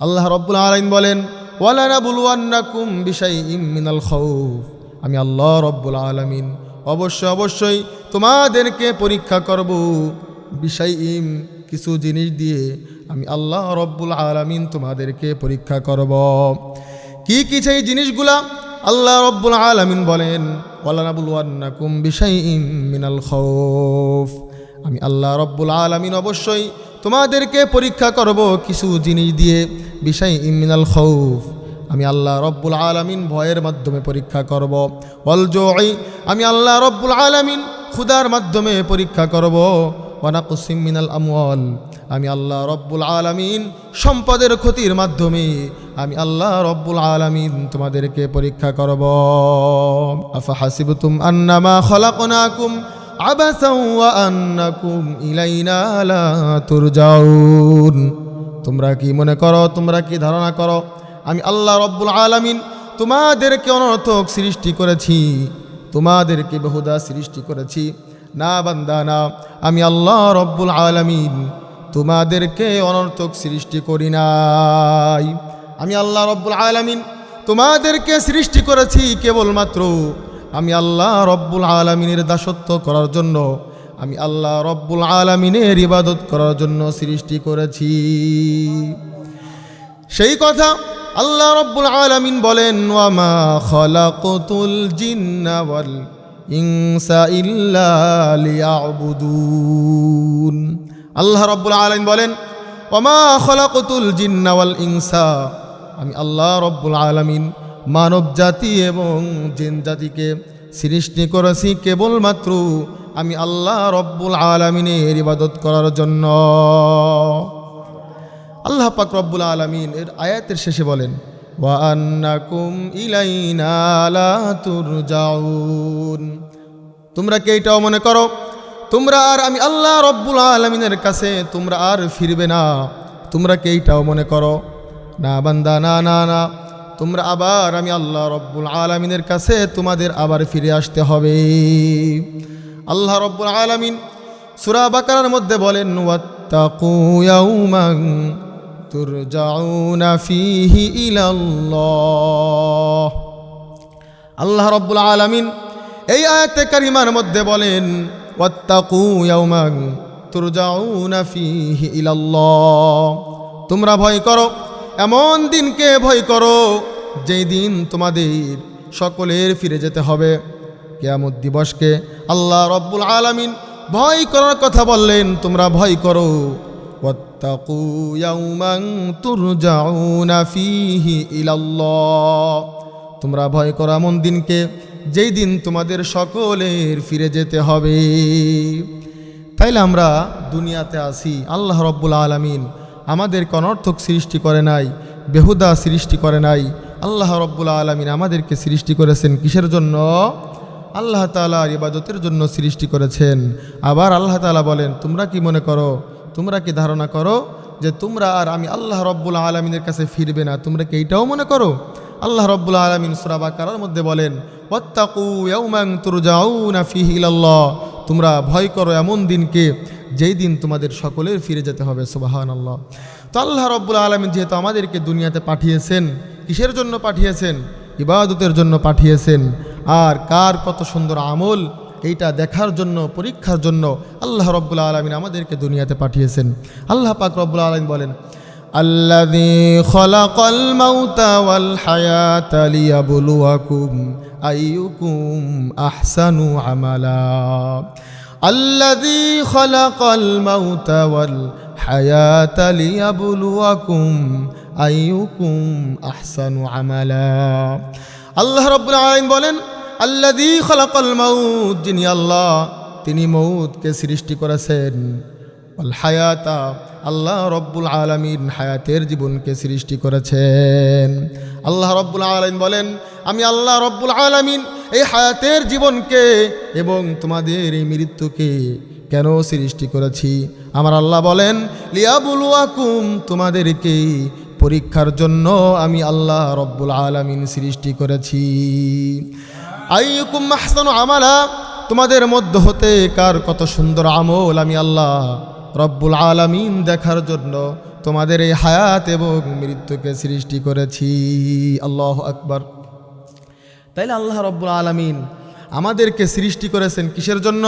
আল্লাহ রব্বুল আলাইন বলেন ওয়ালানা বুলওয়ান্নাকুম বিশাই মিনাল খৌফ আমি আল্লাহ রব্বুল আলামিন অবশ্যই অবশ্যই তোমাদেরকে পরীক্ষা করব বিষয় ইম কিছু জিনিস দিয়ে। আমি আল্লাহ রব্বুল আলামিন তোমাদেরকে পরীক্ষা করব। কি কি সেই জিনিসগুলা? আল্লাহ রব্বুল আলামিন বলেন ওয়ালানা বুলওয়ান্নাকুম বিশাই মিনাল খৌফ আমি আল্লাহ রব্বুল আলামিন অবশ্যই তোমাদেরকে পরীক্ষা করব কিছু জিনিস দিয়ে, বিষয় ইমিনাল খৌফ। আমি আল্লাহ রব্বুল আলামিন ভয়ের মাধ্যমে পরীক্ষা করব। ওয়াল জোই, আমি আল্লাহ রব্বুল আলামিন খুদার মাধ্যমে পরীক্ষা করব। ওয়ানাকুসিম মিনাল আমওয়াল, আমি আল্লাহ রব্বুল আলামিন সম্পদের ক্ষতির মাধ্যমে আমি আল্লাহ রব্বুল আলামিন তোমাদেরকে পরীক্ষা করব। আফা হাসিবতুম আন্নামা খলাকনাকুম তোমরা কি মনে করো, তোমরা কি ধারণা করো, আমি আল্লাহ রব্বুল আলামিন তোমাদেরকে অনর্থক সৃষ্টি করেছি, তোমাদেরকে বহুদা সৃষ্টি করেছি। না বান্দা, না, আমি আল্লাহ রব্বুল আলামিন তোমাদেরকে অনর্থক সৃষ্টি করি নাই। আমি আল্লাহ রব্বুল আলামিন তোমাদেরকে সৃষ্টি করেছি কেবলমাত্র আমি আল্লাহ রব্বুল আলমিনের দাসত্ব করার জন্য, আমি আল্লাহ রব্বুল আলমিনের ইবাদত করার জন্য সৃষ্টি করেছি। সেই কথা আল্লাহ রব্বুল আলমিন বলেন, ওয়ামা লিয়াবুদুন। আল্লাহ রব্বুল আলমিন বলেন, ওয়ামা খলাকুতুল জিন্না ওয়াল ইনসা। আমি আল্লাহ রব্বুল আলমিন মানব জাতি এবং জিন জাতিকে সৃষ্টি করেছি কেবলমাত্র আমি আল্লাহ রব্বুল আলমিনের ইবাদত করার জন্য। আল্লাহ পাক রব্বুল আলমিন এর আয়াতের শেষে বলেন ইলাইনা তোমরা কি এটাও মনে করো? তোমরা আর আমি আল্লাহ রব্বুল আলমিনের কাছে তোমরা আর ফিরবে না। তোমরা কি এইটাও মনে করো? না বান্দা, না না না। তোমরা আবার আমি আল্লাহ রব্বুল আলমিনের কাছে তোমাদের আবার ফিরে আসতে হবে। আল্লাহ রব্বুল আলমিন সুরা বাকার মধ্যে বলেন আল্লাহ রব্বুল আলমিন এই আয়াতে কারিমার মধ্যে বলেন তোমরা ভয় করো এমন দিনকে ভয় করো, যেই দিন তোমাদের সকলের ফিরে যেতে হবে। কেয়ামত দিবসকে আল্লাহ রব্বুল আলামিন ভয় করার কথা বললেন, তোমরা ভয় করো। তোমরা ভয় করো এমন দিনকে, যেই দিন তোমাদের সকলের ফিরে যেতে হবে। তাইলে আমরা দুনিয়াতে আসি আল্লাহ রব্বুল আলামিন আমাদেরকে অনর্থক সৃষ্টি করে নাই, বেহুদা সৃষ্টি করে নাই। আল্লাহ রব্বুল আলমিন আমাদেরকে সৃষ্টি করেছেন কিসের জন্য? আল্লাহ তালার ইবাদতের জন্য সৃষ্টি করেছেন। আবার আল্লাহ তালা বলেন, তোমরা কি মনে করো? তোমরা কি ধারণা করো যে তোমরা আর আমি আল্লাহ রব্বুল আলমিনের কাছে ফিরবে না? তোমরা কি এইটাও মনে করো? আল্লাহ রব্বুল আলমিন সুরাবা কারার মধ্যে বলেন তোমরা ভয় করো এমন দিনকে যেই দিন তোমাদের সকলের ফিরে যেতে হবে সুবাহান আল্লাহ তো আল্লাহ রব্বুল আলমিন যেহেতু আমাদেরকে দুনিয়াতে পাঠিয়েছেন কিসের জন্য পাঠিয়েছেন ইবাদতের জন্য পাঠিয়েছেন আর কার কত সুন্দর আমল এইটা দেখার জন্য পরীক্ষার জন্য আল্লাহ রব্বুল আলমিন আমাদেরকে দুনিয়াতে পাঠিয়েছেন আল্লাহ পাক রব্বুল আলমিন বলেন الذي خلق الموت والحياة ليبلوكم أيكم أحسن عملا الذي خلق الموت والحياة ليبلوكم أيكم أحسن عملا আল্লাহ রব্বুল আলামিন বলেন আল্লাযী খলাকাল মাউত যিনি আল্লাহ তিনি মৌতকে সৃষ্টি করেছেন আল হায়াতা আল্লাহ রব্বুল আলমিন হায়াতের জীবনকে সৃষ্টি করেছেন আল্লাহ রব্বুল আলমিন বলেন আমি আল্লাহ রব্বুল আলমিন এই হায়াতের জীবনকে এবং তোমাদের এই মৃত্যুকে কেন সৃষ্টি করেছি? আমার আল্লাহ বলেন, লিয়াবুলুয়াকুম, তোমাদেরকে পরীক্ষার জন্য আমি আল্লাহ রব্বুল আলমিন সৃষ্টি করেছি। আইকুম মাহসানু আমালা, তোমাদের মধ্য হতে কার কত সুন্দর আমল আমি আল্লাহ রব্বুল আলামিন দেখার জন্য তোমাদের এই হায়াত এবং মৃত্যুকে সৃষ্টি করেছি। আল্লাহ আকবার। তাইলে আল্লাহ রব্বুল আলমিন আমাদেরকে সৃষ্টি করেছেন কিসের জন্য?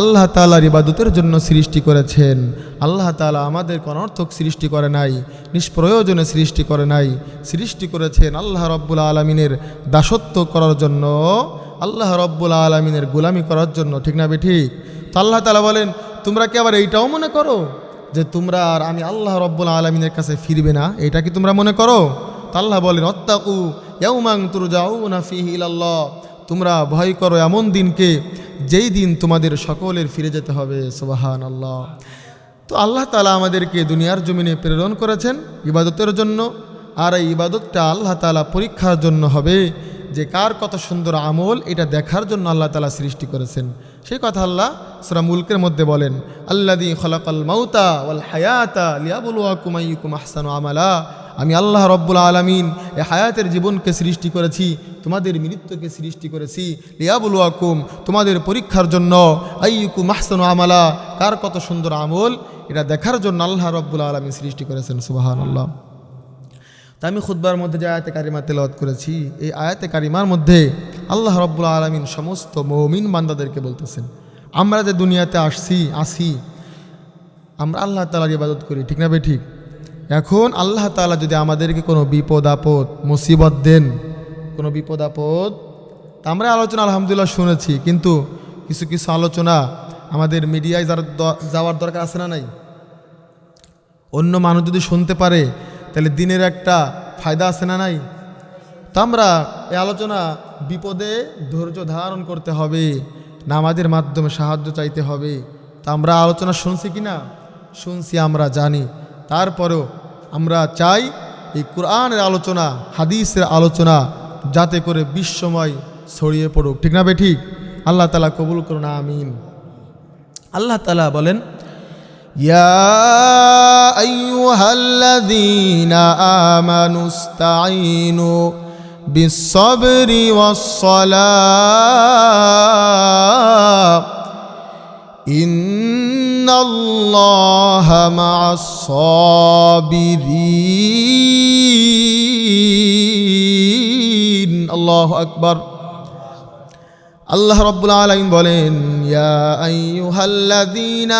আল্লাহ তালার ইবাদতের জন্য সৃষ্টি করেছেন। আল্লাহ তালা আমাদের অনর্থক সৃষ্টি করে নাই, নিষ্প্রয়োজনে সৃষ্টি করে নাই। সৃষ্টি করেছেন আল্লাহ রব্বুল আলমিনের দাসত্ব করার জন্য, আল্লাহ রব্বুল আলমিনের গোলামি করার জন্য, ঠিক না ঠিক তো আল্লাহ তালা বলেন, তোমরা কি আবার এইটাও মনে করো যে তোমরা আর আমি আল্লাহ রব্বুল আলমিনের কাছে ফিরবে না? এটা কি তোমরা মনে করো? তা আল্লাহ বলেন, অত্তাকু তোমরা ভয় করো এমন দিনকে যেই দিন তোমাদের সকলের ফিরে যেতে হবে সুবাহান আল্লাহ তো আল্লাহ তালা আমাদেরকে দুনিয়ার জমিনে প্রেরণ করেছেন ইবাদতের জন্য, আর এই ইবাদতটা আল্লাহ তালা পরীক্ষার জন্য হবে। যে কার কত সুন্দর আমল, এটা দেখার জন্য আল্লাহ তালা সৃষ্টি করেছেন। সেই কথা আল্লাহ সুরা মুলকের মধ্যে বলেন আল্লাদি খলাকাল মাউতা ওয়াল হায়াতা লিয়াবুলুয়া কুমাইকুম আহসানু আমালা। আমি আল্লাহ রব্বুল আলমিন এ হায়াতের জীবনকে সৃষ্টি করেছি, তোমাদের মৃত্যুকে সৃষ্টি করেছি। লিয়াবুলুয়াকুম, তোমাদের পরীক্ষার জন্য। আইয়ুকু মাহসানু আমালা, কার কত সুন্দর আমল, এটা দেখার জন্য আল্লাহ রব্বুল আলমিন সৃষ্টি করেছেন সুবাহান আল্লাহ তা আমি খুদ্বার মধ্যে যে আয়াতে কারিমা তেলাওয়াত করেছি, এই আয়াতে কারিমার মধ্যে আল্লাহ রব্বুল আলমিন সমস্ত মৌমিন বান্দাদেরকে বলতেছেন, আমরা যে দুনিয়াতে আসছি, আসি, আমরা আল্লাহ তালার ইবাদত করি, ঠিক না বে ঠিক? এখন আল্লাহ তালা যদি আমাদেরকে কোনো বিপদ, আপদ, মুসিবত দেন, কোনো বিপদ, আপদ, তা আমরা আলোচনা আলহামদুলিল্লাহ শুনেছি, কিন্তু কিছু কিছু আলোচনা আমাদের মিডিয়ায় যার যাওয়ার দরকার আছে না নাই? অন্য মানুষ যদি শুনতে পারে, তাহলে দিনের একটা ফায়দা আছে না নাই? তো আমরা এই আলোচনা বিপদে ধৈর্য ধারণ করতে হবে, নামাজের মাধ্যমে সাহায্য চাইতে হবে। তা আমরা আলোচনা শুনছি কি না শুনছি, আমরা জানি। তারপরেও আমরা চাই এই কোরআনের আলোচনা হাদিসের আলোচনা যাতে করে বিশ্বময় ছড়িয়ে পড়ুক ঠিক না বে ঠিক আল্লাহ তালা কবুল করুন আমিন আল্লাহ তালা বলেন يا أيها الذين آمنوا استعينوا بالصبر والصلاة إن الله مع الصابرين الله أكبر আল্লাহ রব্বুল আলামিন বলেন ইয়া আইয়ুহাল্লাযীনা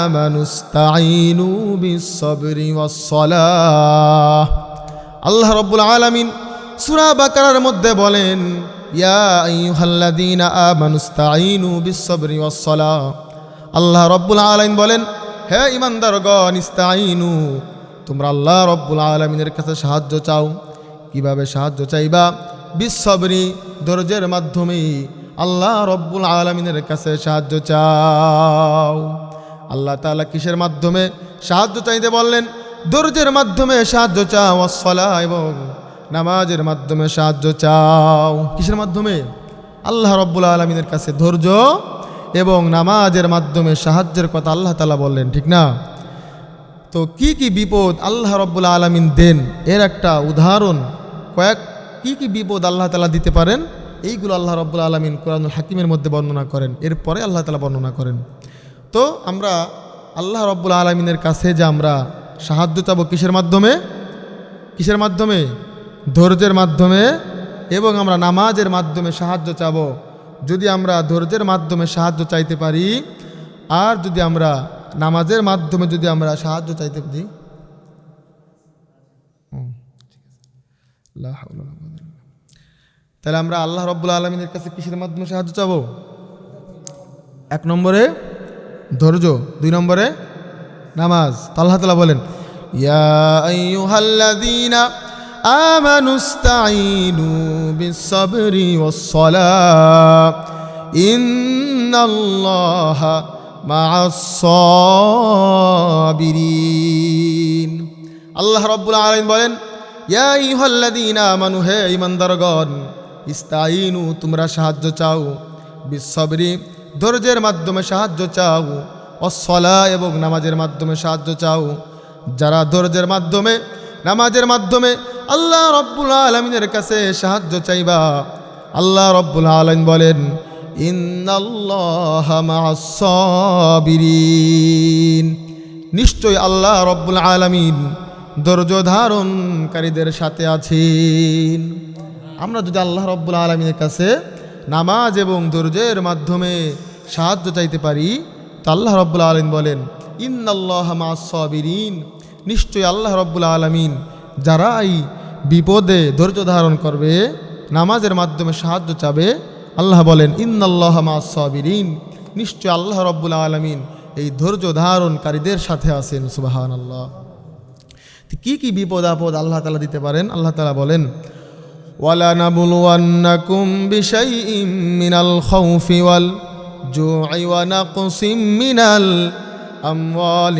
আমানুস্তাঈনু বিস-সাবরি ওয়াস-সালাহ আল্লাহ রব্বুল আলামিন সূরা বাকারার মধ্যে বলেন ইয়া আইয়ুহাল্লাযীনা আমানুস্তাঈনু বিস-সাবরি ওয়াস-সালাহ আল্লাহ রব্বুল আলামিন বলেন, হে ইমানদারগণ ইস্তাঈনু, তোমরা আল্লাহ রব্বুল আলামিনের কাছে সাহায্য চাও। কীভাবে সাহায্য চাইবা? বিশ্ববরি ধৈর্যের মাধ্যমে আল্লাহ রব্বুল আলমিনের কাছে সাহায্য চাও। আল্লাহ তাআলা কিসের মাধ্যমে সাহায্য চাইতে বললেন? ধৈর্যের মাধ্যমে সাহায্য চাও অসলা এবং নামাজের মাধ্যমে সাহায্য চাও। কিসের মাধ্যমে? আল্লাহ রব্বুল আলমিনের কাছে ধৈর্য এবং নামাজের মাধ্যমে সাহায্যের কথা আল্লাহ তালা বললেন, ঠিক না? তো কি কি বিপদ আল্লাহ রব্বুল আলমিন দেন? এর একটা উদাহরণ, কয়েক, কি কি বিপদ আল্লাহ তালা দিতে পারেন? এইগুলো আল্লাহ রব্বুল আলমিন কোরআনুল হাকিমের মধ্যে বর্ণনা করেন। এরপরে আল্লাহ তালা বর্ণনা করেন। তো আমরা আল্লাহ রব্বুল আলমিনের কাছে যে আমরা সাহায্য চাবো কিসের মাধ্যমে? কিসের মাধ্যমে? ধৈর্যের মাধ্যমে এবং আমরা নামাজের মাধ্যমে সাহায্য চাবো। যদি আমরা ধৈর্যের মাধ্যমে সাহায্য চাইতে পারি, আর যদি আমরা নামাজের মাধ্যমে যদি আমরা সাহায্য চাইতে পারি। তাহলে আমরা আল্লাহ রব্বুল আলমিনের কাছে কিসের মাধ্যমে সাহায্য চাবো? এক নম্বরে ধৈর্য, দুই নম্বরে নামাজ। আল্লাহ তালা বলেন, ইয়া আইয়ুহাল্লাযীনা আমানু ইসতাঈনু বিস-সাবরি ওয়াস-সালাহ ইন্নাল্লাহা মা'আস-সাবিরিন আল্লাহ রব্বুল আলামিন বলেন ইয়া আইয়ুহাল্লাযীনা আমানু হে ঈমানদারগণ ইস্তাঈনু তোমরা সাহায্য চাও বিশ্ববরি ধৈর্যের মাধ্যমে সাহায্য চাও অসলা এবং নামাজের মাধ্যমে সাহায্য চাও। যারা ধৈর্যের মাধ্যমে নামাজের মাধ্যমে আল্লাহ রব্বুল আলমিনের কাছে সাহায্য চাইবা। আল্লাহ রব্বুল আলম বলেন নিশ্চয় আল্লাহ রব্বুল আলমিন ধৈর্য ধারণকারীদের সাথে আছেন। আমরা যদি আল্লাহ রব্বুল আলমিনের কাছে নামাজ এবং ধৈর্যের মাধ্যমে সাহায্য চাইতে পারি, তা আল্লাহ রব্বুল আলমিন বলেন, ইন্নাল্লাহ মাসবিরিন নিশ্চয়ই আল্লাহ রব্বুল আলমিন যারাই বিপদে ধৈর্য ধারণ করবে নামাজের মাধ্যমে সাহায্য চাবে আল্লাহ বলেন ইন্নাল্লাহ মাসবিরিন নিশ্চয় আল্লাহ রব্বুল আলমিন এই ধৈর্য ধারণকারীদের সাথে আছেন সুবাহান আল্লাহ কি কি বিপদ আপদ আল্লাহ তালা দিতে পারেন আল্লাহ তালা বলেন ولنبلونكم بشيء من الخوف والجوع ونقص من الأموال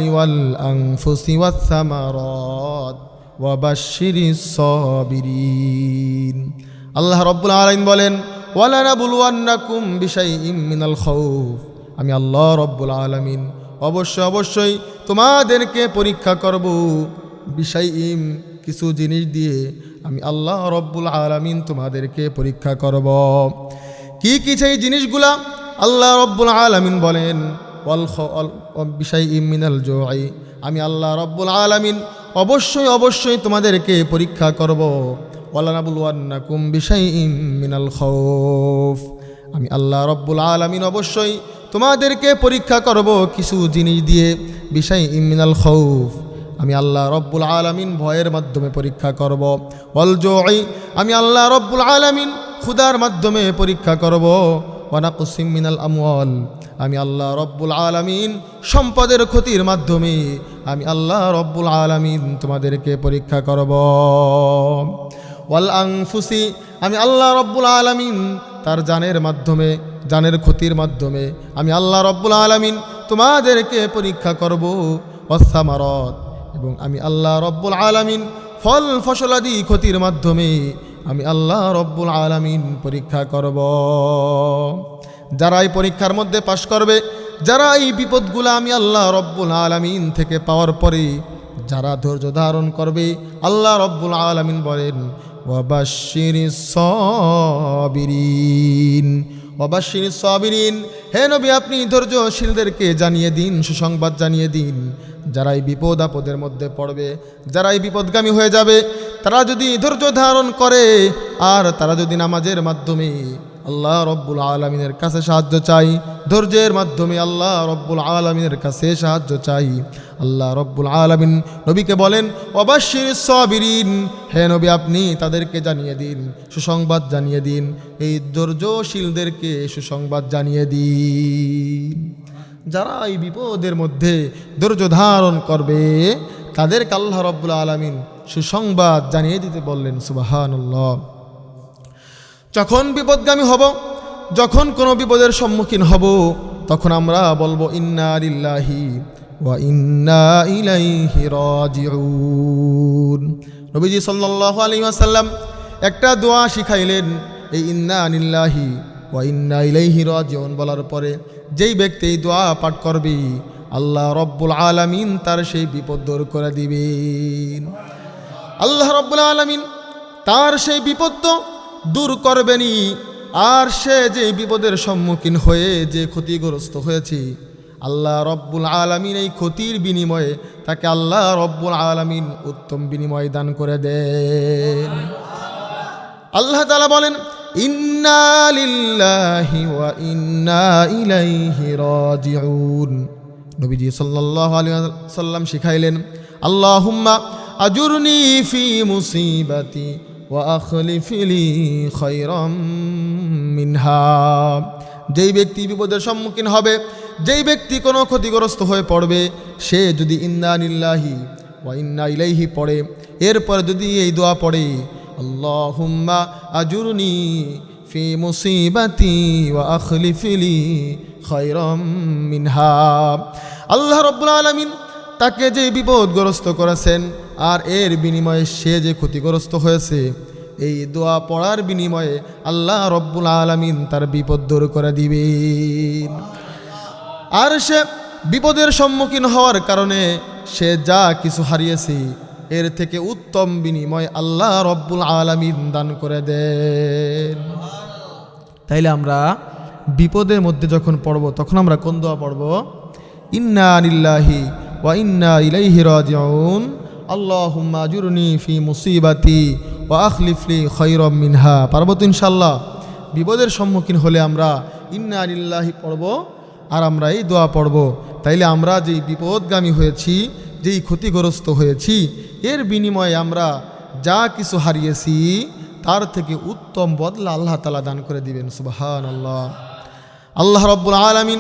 والأنفس والثمرات وبشر الصابرين আল্লাহ রব্বুল আলামিন বলেন ওয়ালানাবুলওয়ান্নাকুম বিশাইইম মিনাল খাউফ আমি আল্লাহ রব্বুল আলামিন অবশ্যই অবশ্যই তোমাদেরকে পরীক্ষা করব বিশাইইম কিছু জিনিস দিয়ে আমি আল্লাহ রব্বুল আলামিন তোমাদেরকে পরীক্ষা করব কি কি সেই জিনিসগুলা আল্লাহ রব্বুল আলামিন বলেন বিশাইইম মিনাল জোয়াই। আমি আল্লাহ রব্বুল আলামিন অবশ্যই অবশ্যই তোমাদেরকে পরীক্ষা করব। ওয়ালানাবুলওয়ান্নাকুম বিশাইইম মিনাল খাউফ আমি আল্লাহ রব্বুল আলামিন অবশ্যই তোমাদেরকে পরীক্ষা করব কিছু জিনিস দিয়ে বিষয় ইমিনাল খৌফ। আমি আল্লাহ রব্বুল আলামিন ভয়ের মাধ্যমে পরীক্ষা করব। অল জয় আমি আল্লাহ রব্বুল আলামিন ক্ষুদার মাধ্যমে পরীক্ষা করব। ওয়ানাকুসিম মিনাল আমওয়াল। আমি আল্লাহ রব্বুল আলামিন সম্পদের ক্ষতির মাধ্যমে আমি আল্লাহ রব্বুল আলামিন তোমাদেরকে পরীক্ষা করব। ওয়াল আংফুসি আমি আল্লাহ রব্বুল আলামিন তার জানের মাধ্যমে, জানের ক্ষতির মাধ্যমে আমি আল্লাহ রব্বুল আলামিন তোমাদেরকে পরীক্ষা করব। অসামারত এবং আমি আল্লাহ রব্বুল আলামিন ফল ফসলাদি ক্ষতির মাধ্যমে আমি আল্লাহ রব্বুল আলামিন পরীক্ষা করব। যারা এই পরীক্ষার মধ্যে পাশ করবে, যারা এই বিপদগুলো আমি আল্লাহ রব্বুল আলামিন থেকে পাওয়ার পরে যারা ধৈর্য ধারণ করবে, আল্লাহ রব্বুল আলামিন বলেন ওয়াবাশির সবিরিন। ওয়াবাশির সবিরিন, হে নবী, আপনি ধৈর্যশীলদেরকে জানিয়ে দিন, সুসংবাদ জানিয়ে দিন। যারা এই বিপদ আপদের মধ্যে পড়বে, যারা এই বিপদগামী হয়ে যাবে, তারা যদি ধৈর্য ধারণ করে, আর তারা যদি নামাজের মাধ্যমে আল্লাহ রব্বুল আলমিনের কাছে সাহায্য চাই। ধৈর্যের মাধ্যমে আল্লাহ রব্বুল আলমিনের কাছে সাহায্য চাই। আল্লাহ রব্বুল আলমিন নবীকে বলেন, অবশ্যই সবিরিন। হে নবী, আপনি তাদেরকে জানিয়ে দিন, সুসংবাদ জানিয়ে দিন। এই ধৈর্যশীলদেরকে সুসংবাদ জানিয়ে দিন। যারা এই বিপদের মধ্যে ধৈর্য ধারণ করবে, তাদেরকে আল্লাহ রব্বুল আলমিন সুসংবাদ জানিয়ে দিতে বললেন, সুবাহানুল্লাহ। যখন বিপদগামী হব, যখন কোনো বিপদের সম্মুখীন হব, তখন আমরা বলব, ইন্না লিল্লাহি ওয়া ইন্না ইলাইহি রাজিউন। নবীজি সাল্লাল্লাহু আলাইহি ওয়াসাল্লাম একটা দোয়া শিখাইলেন, এই ইন্না লিল্লাহি ওয়া ইন্না ইলাইহি রাজিউন বলার পরে, যেই ব্যক্তি এই দোয়া পাঠ করবে, আল্লাহ রব্বুল আলামিন তার সেই বিপদ দূর করে দিবেন। আল্লাহ রব্বুল আলামিন তার সেই বিপদ তো দূর করবেনি। আর সে যে বিপদের সম্মুখীন হয়ে যে ক্ষতিগ্রস্ত হয়েছে, আল্লাহ রব্বুল আলমিন এই ক্ষতির বিনিময়ে তাকে আল্লাহ রব্বুল আলমিন উত্তম বিনিময় দান করে দেন। আল্লাহ তালা বলেন, ইন্না লিল্লাহি ওয়া ইন্না ইলাইহি রাজিউন। নবীজি সাল্লাল্লাহু আলাইহি সাল্লাম শিখাইলেন, আল্লাহুম্মা আজুরনি ফি মুসিবাতি ওয়াখলিফ লি খৈরম মিনহা যেই ব্যক্তি বিপদের সম্মুখীন হবে, যেই ব্যক্তি কোনো ক্ষতিগ্রস্ত হয়ে পড়বে, সে যদি ইন্দা নিল্লাহি ওয়া ইন্না ইলাইহি পড়ে, এরপর যদি এই দোয়া পড়ে, আল্লাহুম্মা আজুরনি ফি মুসিবাতি ওয়া আখলিফলি খৈরম মিনহা। আল্লাহ রাব্বুল আলামিন তাকে যে বিপদগ্রস্ত করেছেন আর এর বিনিময়ে সে যে ক্ষতিগ্রস্ত হয়েছে, এই দোয়া পড়ার বিনিময়ে আল্লাহ রব্বুল আলমিন তার বিপদ দূর করে দিবেন। আর সে বিপদের সম্মুখীন হওয়ার কারণে সে যা কিছু হারিয়েছে, এর থেকে উত্তম বিনিময় আল্লাহ রব্বুল আলমিন দান করে দেন। তাইলে আমরা বিপদের মধ্যে যখন পড়ব, তখন আমরা কোন দোয়া পড়ব? ইন্না আনিল্লাহি ওয়াইন্না ইলাইহি রাজিউন। আজুরনি ফি মুসিবাতি ওয়া আখলিফলি খৈরম মিনহা। পারব ইনশাল্লাহ বিপদের সম্মুখীন হলে আমরা ইন্না আলিল্লাহি পড়ব আর আমরা এই দোয়া পড়ব। তাইলে আমরা যেই বিপদগামী হয়েছি, যেই ক্ষতিগ্রস্ত হয়েছি, এর বিনিময়ে আমরা যা কিছু হারিয়েছি, তার থেকে উত্তম বদলা আল্লাহ তালা দান করে দিবেন সুবাহান আল্লাহ আল্লাহ রব্বুল আলমিন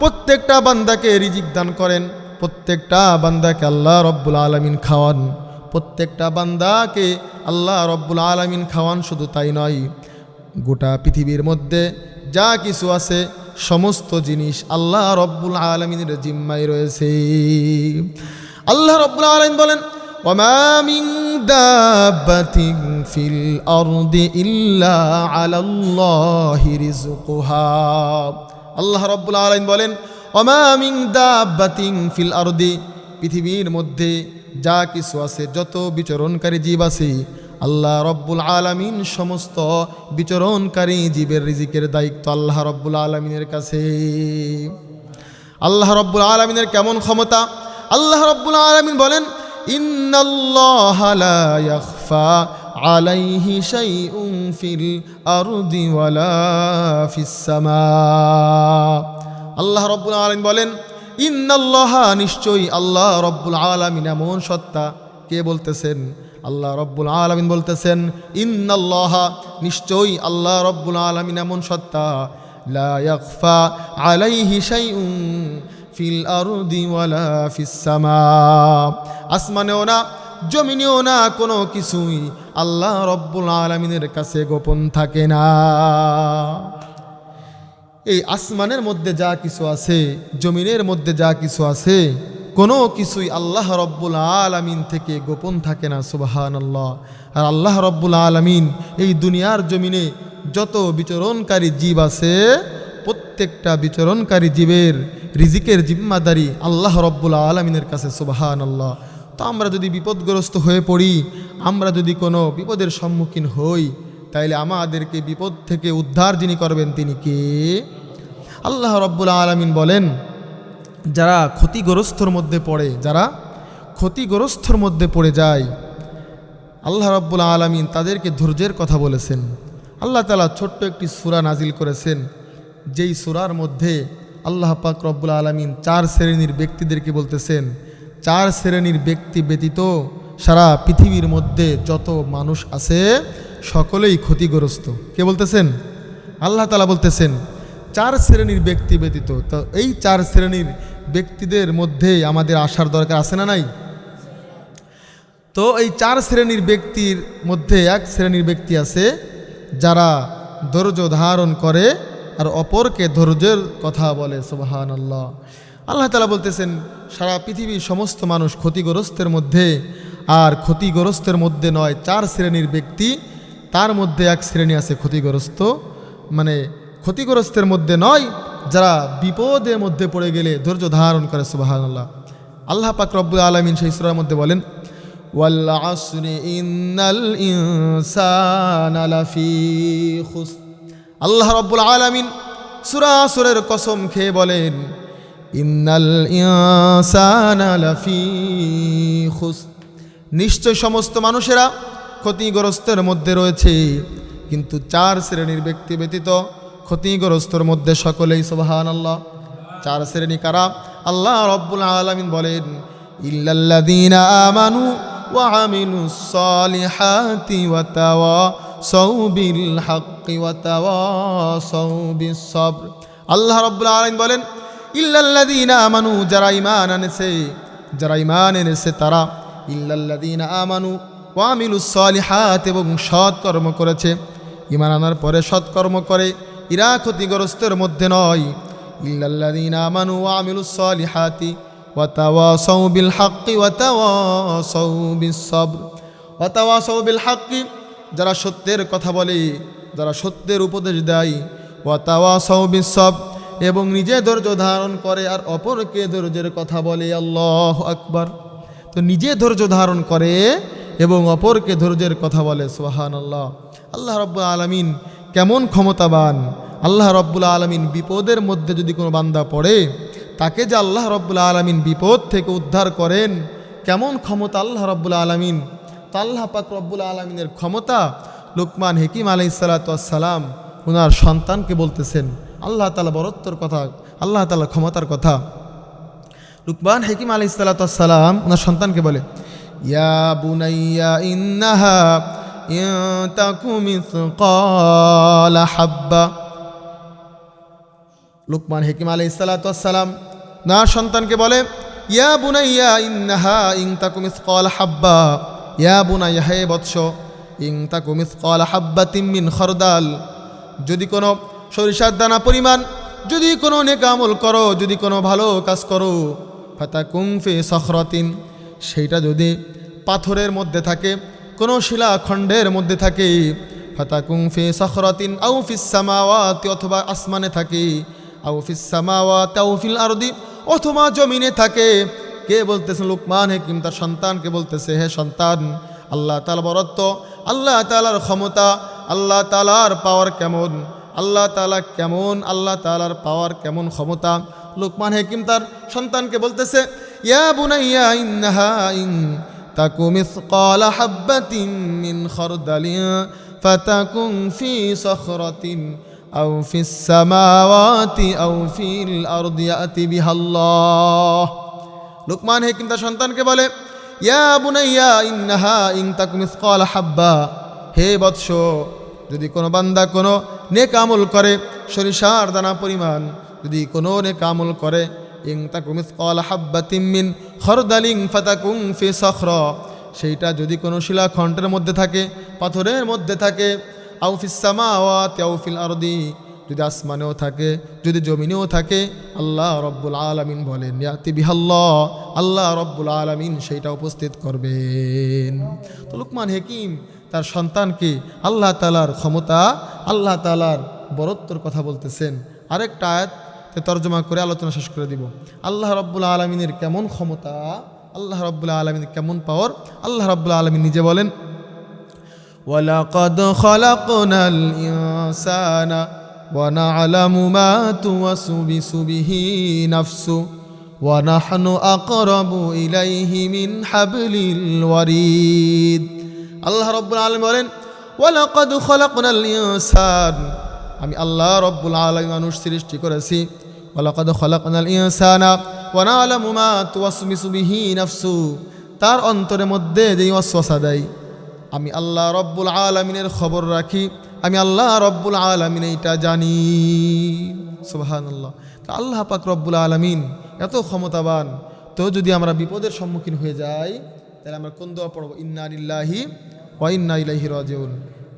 প্রত্যেকটা বান্দাকে রিজিক দান করেন। প্রত্যেকটা বান্দাকে আল্লাহ রব্বুল আলমিন খাওয়ান প্রত্যেকটা বান্দাকে আল্লাহ রব্বুল আলমিন খাওয়ান শুধু তাই নয় গোটা পৃথিবীর মধ্যে যা কিছু আছে সমস্ত জিনিস আল্লাহ রব্বুল আলমিনের জিম্মায় রয়েছে আল্লাহ রব্বুল আলমিন বলেন وما من دابة في الأرض إلا على الله رزقها আল্লাহ রব্বুল আলমিন বলেন অমামিং দাব্বাতিং ফিল আরদি। পৃথিবীর মধ্যে যা কিছু আছে, যত বিচরণকারী জীব আছে, আল্লাহ রব্বুল আলমিন সমস্ত বিচরণকারী জীবের রিজিকের দায়িত্ব আল্লাহ রব্বুল আলমিনের কাছে। আল্লাহ রব্বুল আলমিনের কেমন ক্ষমতা? আল্লাহ রব্বুল আলমিন বলেন আলাইহি আল্লাহ রব্বুল আলমিন বলেন, ইন্নাল্লাহ নিশ্চয়ই আল্লাহ রব্বুল আলমিন এমন সত্তা। কে বলতেছেন? আল্লাহ রব্বুল আলমিন বলতেছেন, ইন্নাল্লাহ নিশ্চয়ই আল্লাহ রব্বুল আলমিন এমন সত্তা। ফিল আসমানেও না, জমিনেও না কোনো কিছুই আল্লাহ রব্বুল আলমিনের কাছে গোপন থাকে না। এই আসমানের মধ্যে যা কিছু আছে, জমিনের মধ্যে যা কিছু আছে, কোনো কিছুই আল্লাহ রব্বুল আলমিন থেকে গোপন থাকে না সুবাহান আল্লাহ আর আল্লাহ রব্বুল আলমিন এই দুনিয়ার জমিনে যত বিচরণকারী জীব আছে, প্রত্যেকটা বিচরণকারী জীবের রিজিকের জিম্মাদারি আল্লাহ রব্বুল আলমিনের কাছে সুবাহান আল্লাহ তো আমরা যদি বিপদগ্রস্ত হয়ে পড়ি, আমরা যদি কোনো বিপদের সম্মুখীন হই তাইলে আমাদেরকে বিপদ থেকে উদ্ধার যিনি করবেন, তিনি কে? আল্লাহ রব্বুল আলমিন বলেন, যারা ক্ষতিগ্রস্তর মধ্যে পড়ে, যারা ক্ষতিগ্রস্তর মধ্যে পড়ে যায়, আল্লাহ রব্বুল আলমিন তাদেরকে ধৈর্যের কথা বলেছেন। আল্লাহ তালা ছোট্ট একটি সুরা নাজিল করেছেন, যেই সুরার মধ্যে আল্লাহ পাক রব্বুল আলমিন চার শ্রেণির ব্যক্তিদেরকে বলতেছেন, চার শ্রেণির ব্যক্তি ব্যতীত সারা পৃথিবীর মধ্যে যত মানুষ আছে সকলেই ক্ষতিগ্রস্ত। কে বলতেছেন? আল্লাহ তালা বলতেছেন, চার শ্রেণির ব্যক্তি ব্যতীত, তো এই চার শ্রেণির ব্যক্তিদের মধ্যে আমাদের আসার দরকার আছে না নাই? তো এই চার শ্রেণির ব্যক্তির মধ্যে এক শ্রেণির ব্যক্তি আছে, যারা ধৈর্য ধারণ করে আর অপরকে ধৈর্যের কথা বলে সুবাহান আল্লাহ আল্লাহ তালা বলতেছেন, সারা পৃথিবীর সমস্ত মানুষ ক্ষতিগ্রস্তের মধ্যে, আর ক্ষতিগ্রস্তের মধ্যে নয়, চার শ্রেণির ব্যক্তি তার মধ্যে এক শ্রেণি আছে ক্ষতিগ্রস্ত। মানে ক্ষতিগ্রস্তের মধ্যে নয়, যারা বিপদের মধ্যে পড়ে গেলে ধৈর্য ধারণ করে সুবাহ আল্লাহ পাক রব্বুল আলমিন সেই সুরার মধ্যে বলেন আল্লাহ রব্বুল আলমিন সুরা সুরের কসম খেয়ে বলেন, ইন্নাল ইনসান নিশ্চয় সমস্ত মানুষেরা ক্ষতিগ্রস্তের মধ্যে রয়েছে। কিন্তু চার শ্রেণির ব্যক্তি ব্যতীত ক্ষতিগ্রস্তর মধ্যে সকলেই সুবহান আল্লাহ চার শ্রেণি কারা? আল্লাহ রব্বুল আলমিন বলেন, ইল্লাল্লাযীনা আমানু ওয়া তাওয়াসাউ বিল হাক্কি ওয়া তাওয়াসাউ আল্লাহ রব্বুল আলামিন বলেন, ইল্লাল্লাযীনা আমানু যারা ঈমান আনেছে, যারা ঈমান এনেছে তারা, ইল্লাল্লাযীনা আমানু ওয়া আমিলুস সালিহাত এবং সৎ কর্ম করেছে। ইমান আনার পরে সৎকর্ম করে, ইরা ক্ষতিগ্রস্তের মধ্যে নয়। বিল বিল যারা সত্যের কথা বলে, যারা সত্যের উপদেশ দেয় এবং নিজে ধৈর্য ধারণ করে আর অপরকে ধৈর্যের কথা বলে, আল্লাহ আকবার। তো নিজে ধৈর্য ধারণ করে এবং অপরকে ধৈর্যের কথা বলে সোহান আল্লাহ আল্লাহ রব্বুল আলমিন কেমন ক্ষমতাবান? আল্লাহ রব্বুল আলমিন বিপদের মধ্যে যদি কোনো বান্দা পড়ে, তাকে যে আল্লাহ রব্বুল আলমিন বিপদ থেকে উদ্ধার করেন, কেমন ক্ষমতা আল্লাহ রব্বুল আলমিন? তো আল্লাহ পাক রব্বুল আলমিনের ক্ষমতা লুকমান হেকিম আলাই সালাতাম ওনার সন্তানকে বলতেছেন। আল্লাহ তালা বরত্বর কথা, আল্লাহ তালা ক্ষমতার কথা। লুকমান হেকিম আলাই সালাতাম ওনার সন্তানকে বলে ইয়া বুনাইয়া ইন্নাহা ইন তাকু মিসকালা হাব্বা লুকমান হেকিম আলাই সালাতাম না সন্তানকে বলে ইয়া বুনাইয়া ইন্নাহা ইং তাকুমিস কল হাব্বা ইয়া বুনাইয়া হে বৎস ইং তাকুমিস কল হাব্বা তিম্মিন খরদাল যদি কোনো সরিষার দানা পরিমাণ, যদি কোনো নেকামল করো, যদি কোনো ভালো কাজ করো ফাতা কুংফে সখরতিন। সেইটা যদি পাথরের মধ্যে থাকে, কোনো শিলাখণ্ডের মধ্যে থাকে ফাতা কুংফে সখরতিন আউ অথবা আসমানে থাকে আউ ফিস সামাওয়াতি আউ ফিল আরদি, অথবা জমিনে থাকে। কে বলতেছে লুকমান হেকিম, তার সন্তানকে বলতেছে, হে সন্তান, আল্লাহ তালা বরত্ব, আল্লাহ তালার ক্ষমতা, আল্লাহ তালার পাওয়ার কেমন, আল্লাহ তালা কেমন, আল্লাহ তালার পাওয়ার কেমন ক্ষমতা? লুকমান হেকিম তার সন্তানকে বলতেছে ইয়া বুনাইয়া ইন্নাহা ইন তাকু মিসকালা হাব্বাতিন মিন খরদালিন ফাতাকুন ফি সখরাতিন أو في السماوات أو في الأرض يأتي بها الله লুকমান হেকিম তার সন্তানকে বলে ইয়া বুনাইয়া ইন্নাহা ইন তাকু মিসকাল হাব্বা হে বৎস যদি কোনো বান্দা কোনো নেক আমল করে সরিষার দানা পরিমাণ যদি কোনো নেক আমল করে খরদালিং ফাতাকুং সেইটা যদি কোনো শিলাখণ্ডের মধ্যে থাকে, পাথরের মধ্যে থাকে আরদি, যদি আসমানেও থাকে, যদি জমিনেও থাকে, আল্লাহ রব্বুল আলমিন বলেন আল্লাহ রব্বুল আলমিন সেইটা উপস্থিত করবেন। তো লুকমান হেকিম, তার সন্তানকে আল্লাহ তালার ক্ষমতা, আল্লাহ তালার বরত্বর কথা বলতেছেন। আরেকটা আয়াত তর্জমা করে আলোচনা শেষ করে দিব আল্লাহ রব্বুল আলমিনের কেমন ক্ষমতা আল্লাহ রব্বুল আলমিনের কেমন পাওয়ার আল্লাহ রব্বুল আলমিন নিজে বলেন ولقد خلقنا الإنسان ونعلم ما توسوس به نفسه ونحن أقرب إليه من حبل الوريد الله رب العالمين বলেন ولقد خلقنا الإنسان আমি আল্লাহ রব্বুল আলমী মানুষ সৃষ্টি করেছি ওলাকদ খলাকনাল ইনসানা ওয়ানালামু মা তুওয়াসমিসু বিহি নাফসু তার অন্তরের মধ্যে যেই অশ্বাসা দেয়, আমি আল্লাহ রব্বুল আলমিনের খবর রাখি, আমি আল্লাহ রব্বুল আলমিন এইটা জানি। সুবাহান আল্লাহ তো আল্লাহ পাক রব্বুল আলমিন এত ক্ষমতাবান, তো যদি আমরা বিপদের সম্মুখীন হয়ে যাই, তাহলে আমরা কোন দোয়া পড়ব? ইন্না আলিল্লাহি ওয়া ইন্না ইলাইহি রাজিউন।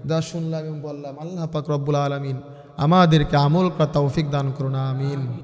যা শুনলাম এবং বললাম, আল্লাহ পাক রব্বুল আলমিন আমাদেরকে আমল করা তৌফিক দান করুন, আমিন।